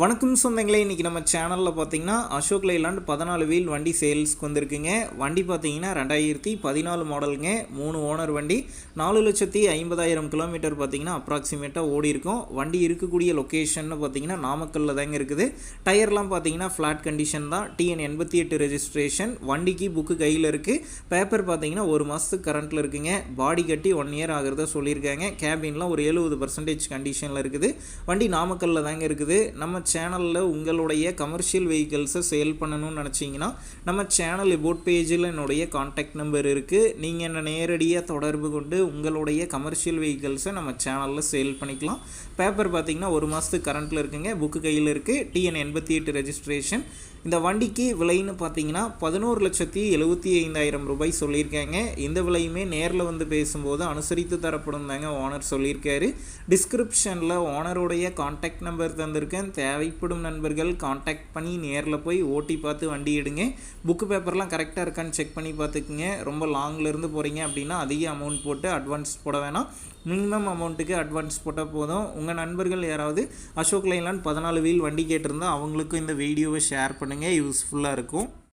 வணக்கம் சொந்தங்களே இன்றைக்கி நம்ம சேனலில் பார்த்தீங்கன்னா அசோக் லைலாண்ட் பதினாலு வீல் வண்டி சேல்ஸ்க்கு வந்திருக்குங்க. வண்டி பார்த்தீங்கன்னா ரெண்டாயிரத்தி பதினாலு மாடலுங்க. மூணு ஓனர் வண்டி. நாலு லட்சத்தி ஐம்பதாயிரம் கிலோமீட்டர் பார்த்தீங்கன்னா அப்ராக்சிமேட்டாக ஓடி இருக்கும் வண்டி இருக்கக்கூடிய லொக்கேஷன்னு பார்த்தீங்கன்னா நாமக்கல்லில் தாங்க இருக்குது. டயர்லாம் பார்த்தீங்கன்னா ஃப்ளாட் கண்டிஷன் தான். டிஎன் எண்பத்தி எட்டு ரெஜிஸ்ட்ரேஷன் வண்டிக்கு புக்கு கையில் இருக்குது பேப்பர் பார்த்தீங்கன்னா ஒரு மாதத்துக்கு கரண்ட்டில் இருக்குங்க. பாடி கட்டி ஒன் இயர் ஆகிறத சொல்லியிருக்காங்க. கேபின்லாம் ஒரு எழுபது பர்சன்டேஜ் கண்டிஷனில் இருக்குது. வண்டி நாமக்கல்லில் தாங்க இருக்குது. நம்ம சேனலில் உங்களுடைய கமர்ஷியல் வெஹிக்கிள்ஸை சேல் பண்ணணும்னு நினச்சிங்கன்னா நம்ம சேனல் இபோட் பேஜில் என்னுடைய காண்டாக்ட் நம்பர் இருக்குது நீங்கள் என்ன நேரடியாக தொடர்பு கொண்டு உங்களுடைய கமர்ஷியல் வெஹிக்கிள்ஸை நம்ம சேனலில் சேல் பண்ணிக்கலாம். பேப்பர் பார்த்திங்கன்னா ஒரு மாதத்துக்கு கரண்ட்டில் இருக்குங்க. புக்கு கையில் இருக்குது டிஎன் எண்பத்தி எட்டு ரெஜிஸ்ட்ரேஷன் இந்த வண்டிக்கு விலைன்னு பார்த்தீங்கன்னா பதினோரு லட்சத்தி எழுபத்தி ஐந்தாயிரம் ரூபாய் சொல்லியிருக்காங்க. இந்த விலையுமே நேரில் வந்து பேசும்போது அனுசரித்து தரப்படும் தாங்க ஓனர் சொல்லியிருக்காரு. டிஸ்கிரிப்ஷனில் ஓனருடைய காண்டாக்ட் நம்பர் தந்திருக்கேன். தேவைப்படும் நண்பர்கள் காண்டாக்ட் பண்ணி நேரில் போய் ஓட்டி பார்த்து வண்டி எடுங்க. புக்கு பேப்பர்லாம் கரெக்டாக இருக்கான்னு செக் பண்ணி பார்த்துக்குங்க. ரொம்ப லாங்லேருந்து போகிறீங்க அப்படின்னா அதிக அமௌண்ட் போட்டு அட்வான்ஸ் போட வேணாம். மினிமம் அமௌண்ட்டுக்கு அட்வான்ஸ் போட்டால் போதும். உங்கள் நண்பர்கள் யாராவது அசோக் லைலான் பதினாலு வீல் வண்டி கேட்டிருந்தா அவங்களுக்கும் இந்த வீடியோவை ஷேர் பண்ணுங்கள் யூஸ்ஃபுல்லாக இருக்கும்.